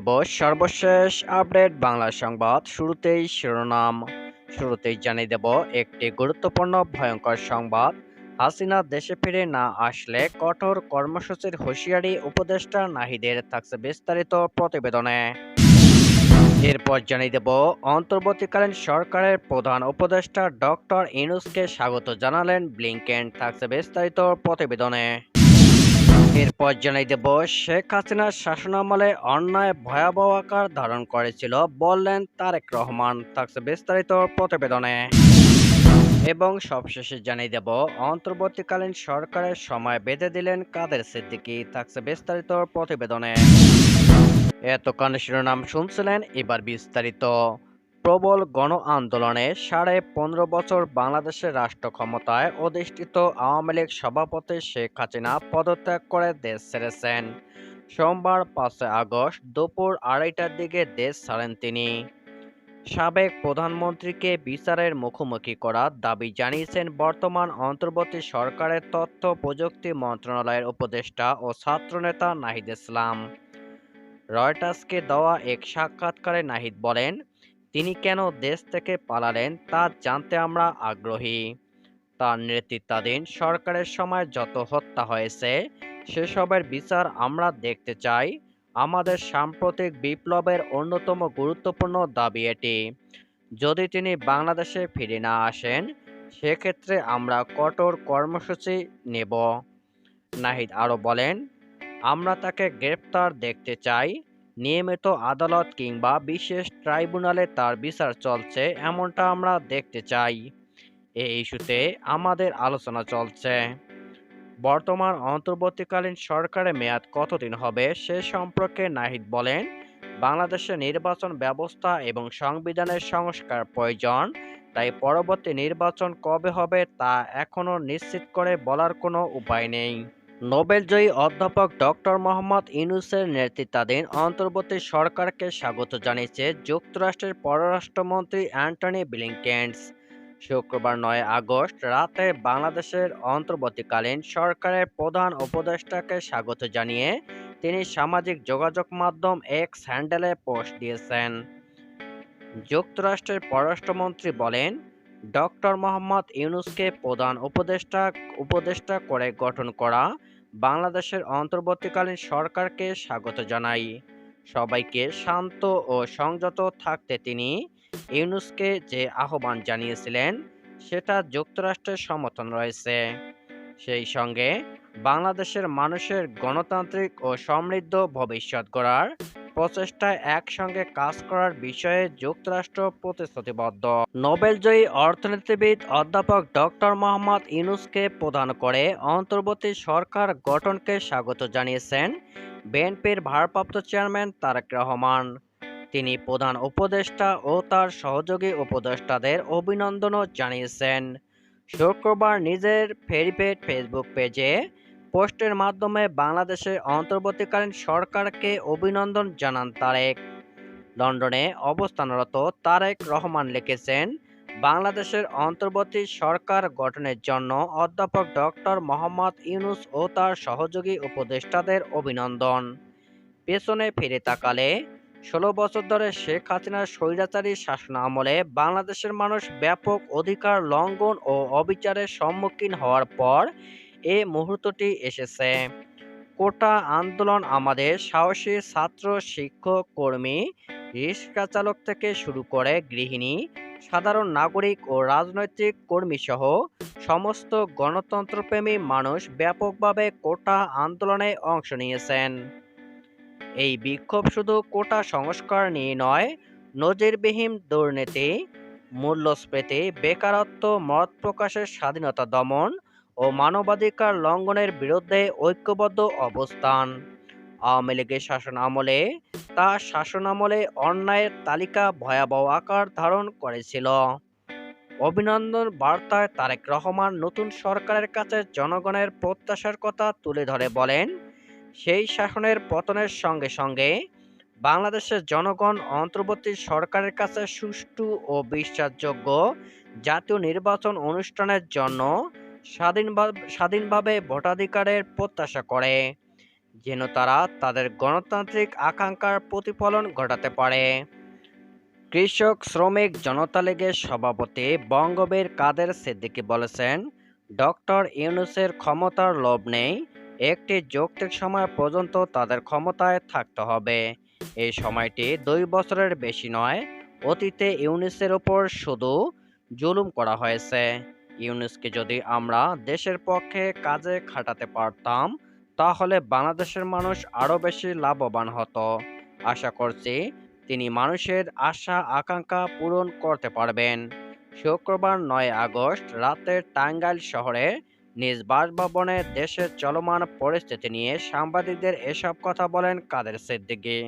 দেব সর্বশেষ আপডেট বাংলা সংবাদ শুরুতেই শিরোনাম। শুরুতেই জানিয়ে দেব একটি গুরুত্বপূর্ণ ভয়ঙ্কর সংবাদ। হাসিনা দেশে ফিরে না আসলে কঠোর কর্মসূচির হুঁশিয়ারি উপদেষ্টা নাহিদের থাকছে বিস্তারিত প্রতিবেদনে। এরপর জানিয়ে দেব, অন্তর্বর্তীকালীন সরকারের প্রধান উপদেষ্টা ডক্টর ইনুসকে স্বাগত জানালেন ব্লিংকেন। থাকছে বিস্তারিত প্রতিবেদনে। এরপর জানাই দেব, শেখ হাসিনার শাসনামলে অন্যায় ভয়াবহ আকার ধারণ করেছিল বললেন তারেক রহমান। থাকছে বিস্তারিত প্রতিবেদনে। এবং সবশেষে জানিয়ে দেব, অন্তর্বর্তীকালীন সরকারের সময় বেঁধে দিলেন কাদের সিদ্দিকী। থাকছে বিস্তারিত প্রতিবেদনে। এতক্ষণ শিরোনাম শুনছিলেন এবার বিস্তারিত। প্রবল গণ আন্দোলনে সাড়ে পনেরো বছর বাংলাদেশের রাষ্ট্র ক্ষমতায় অধিষ্ঠিত আওয়ামী লীগ সভাপতি শেখ হাসিনা পদত্যাগ করে দেশ ছেড়েছেন। সোমবার পাঁচই আগস্ট দুপুর আড়াইটার দিকে দেশ ছাড়েন তিনি। সাবেক প্রধানমন্ত্রীকে বিচারের মুখোমুখি করার দাবি জানিয়েছেন বর্তমান অন্তর্বর্তী সরকারের তথ্য প্রযুক্তি মন্ত্রণালয়ের উপদেষ্টা ও ছাত্রনেতা নাহিদ ইসলাম। রয়টার্সকে দেওয়া এক সাক্ষাৎকারে নাহিদ বলেন তিনি কেন দেশ থেকে পালালেন তা জানতে আমরা আগ্রহী। তার নেতৃত্বাধীন সরকারের সময় যত হত্যা হয়েছে, সেসবের বিচার আমরা দেখতে চাই। আমাদের সাম্প্রতিক বিপ্লবের অন্যতম গুরুত্বপূর্ণ দাবি এটি। যদি তিনি বাংলাদেশে ফিরে না আসেন, সেক্ষেত্রে আমরা কঠোর কর্মসূচি নেব। নাহিদ আরও বলেন, আমরা তাকে গ্রেপ্তার দেখতে চাই। নিয়মিত আদালত কিংবা বিশেষ ট্রাইব্যুনালে তার বিচার চলছে এমনটা আমরা দেখতে চাই। এই ইস্যুতে আমাদের আলোচনা চলছে। বর্তমান অন্তর্বর্তীকালীন সরকারের মেয়াদ কতদিন হবে সে সম্পর্কে নাহিদ বলেন, বাংলাদেশের নির্বাচন ব্যবস্থা এবং সংবিধানের সংস্কার প্রয়োজন, তাই পরবর্তী নির্বাচন কবে হবে তা এখনও নিশ্চিত করে বলার কোনো উপায় নেই। নোবেলজয়ী অধ্যাপক ডক্টর মোহাম্মদ ইউনুসের নেতৃত্বাধীন অন্তর্বর্তী সরকারকে স্বাগত জানিয়েছে যুক্তরাষ্ট্রের পররাষ্ট্রমন্ত্রী অ্যান্টনি ব্লিংকেন্স শুক্রবার নয় আগস্ট রাতে বাংলাদেশের অন্তর্বর্তীকালীন সরকারের প্রধান উপদেষ্টাকে স্বাগত জানিয়ে তিনি সামাজিক যোগাযোগ মাধ্যম এক্স হ্যান্ডেলে পোস্ট দিয়েছেন। যুক্তরাষ্ট্রের পররাষ্ট্রমন্ত্রী বলেন ডক্টর মোহাম্মদ ইউনুসকে প্রধান উপদেষ্টা উপদেষ্টা করে গঠন করা বাংলাদেশের অন্তর্বর্তীকালীন সরকারকে স্বাগত জানাই। সবাইকে শান্ত ও সংযত থাকতে তিনি ইউনুসকে যে আহ্বান জানিয়েছিলেন, সেটা যুক্তরাষ্ট্রের সমর্থন রয়েছে। সেই সঙ্গে বাংলাদেশের মানুষের গণতান্ত্রিক ও সমৃদ্ধ ভবিষ্যৎ গড়ার প্রচেষ্টায় একসঙ্গে কাজ করার বিষয়ে যুক্তরাষ্ট্র প্রতিশ্রুতিবদ্ধ। নোবেলজয়ী অর্থনীতিবিদ অধ্যাপক ডক্টর মোহাম্মদ ইউনুসকে প্রদান করে অন্তর্বর্তী সরকার গঠনকে স্বাগত জানিয়েছেন বিএনপির ভারপ্রাপ্ত চেয়ারম্যান তারেক রহমান। তিনি প্রধান উপদেষ্টা ও তার সহযোগী উপদেষ্টাদের অভিনন্দনও জানিয়েছেন। শুক্রবার নিজের ভেরিফাইড ফেসবুক পেজে পোস্টের মাধ্যমে বাংলাদেশের অন্তর্বর্তীকালীন সরকারকে অভিনন্দন জানান তারেক। লন্ডনে অবস্থানরত তারেক রহমান লিখেছেন, বাংলাদেশের অন্তর্বর্তী সরকার গঠনের জন্য অধ্যাপক ডক্টর মোহাম্মদ ইউনুস ও তার সহযোগী উপদেষ্টাদের অভিনন্দন। পেছনে ফিরে তাকালে, ষোলো বছর ধরে শেখ হাসিনার স্বৈরাচারী শাসন আমলে বাংলাদেশের মানুষ ব্যাপক অধিকার লঙ্ঘন ও অবিচারের সম্মুখীন হওয়ার পর এ মুহূর্তটি এসেছে। কোটা আন্দোলন আমাদের সাহসী ছাত্র, শিক্ষক, কর্মী, রিক্সা চালক থেকে শুরু করে গৃহিণী, সাধারণ নাগরিক ও রাজনৈতিক কর্মী সহ সমস্ত গণতন্ত্রপ্রেমী মানুষ ব্যাপকভাবে কোটা আন্দোলনে অংশ নিয়েছেন। এই বিক্ষোভ শুধু কোটা সংস্কার নিয়ে নয়, নজিরবিহীন দুর্নীতি, মূল্যস্ফীতি, বেকারত্ব, মত প্রকাশের স্বাধীনতা দমন ও মানবাধিকার লঙ্ঘনের বিরুদ্ধে ঐক্যবদ্ধ অবস্থান। আওয়ামী লীগের শাসন আমলে তার শাসন আমলে অন্যায়ের তালিকা ভয়াবহ আকার ধারণ করেছিল। অভিনন্দন বার্তায় তারেক রহমান নতুন সরকারের কাছে জনগণের প্রত্যাশার কথা তুলে ধরে বলেন, সেই শাসনের পতনের সঙ্গে সঙ্গে বাংলাদেশের জনগণ অন্তর্বর্তী সরকারের কাছে সুষ্ঠু ও বিশ্বাসযোগ্য জাতীয় নির্বাচন অনুষ্ঠানের জন্য স্বাধীনভাবে স্বাধীনভাবে ভোটাধিকারের প্রত্যাশা করে, যেন তারা তাদের গণতান্ত্রিক আকাঙ্ক্ষার প্রতিফলন ঘটাতে পারে। কৃষক, শ্রমিক, জনতা লীগের সভাপতি বঙ্গবীর কাদের সিদ্দিকী বলেছেন, ডক্টর ইউনুসের ক্ষমতার লোভ নেই, একটি যৌক্তিক সময় পর্যন্ত তাদের ক্ষমতায় থাকতে হবে। এই সময়টি দুই বছরের বেশি নয়, অতীতে ইউনুসের উপর শুধু জুলুম করা হয়েছে। ইউনুসকে যদি আমরা দেশের পক্ষে কাজে খাটাতে পারতাম, তাহলে বাংলাদেশের মানুষ আরও বেশি লাভবান হতো। আশা করছি তিনি মানুষের আশা, আকাঙ্ক্ষা পূরণ করতে পারবেন। শুক্রবার নয় আগস্ট রাতে টাঙ্গাইল শহরে নিজ বাসভবনে দেশের চলমান পরিস্থিতি নিয়ে সাংবাদিকদের এসব কথা বলেন কাদের সিদ্দিকী।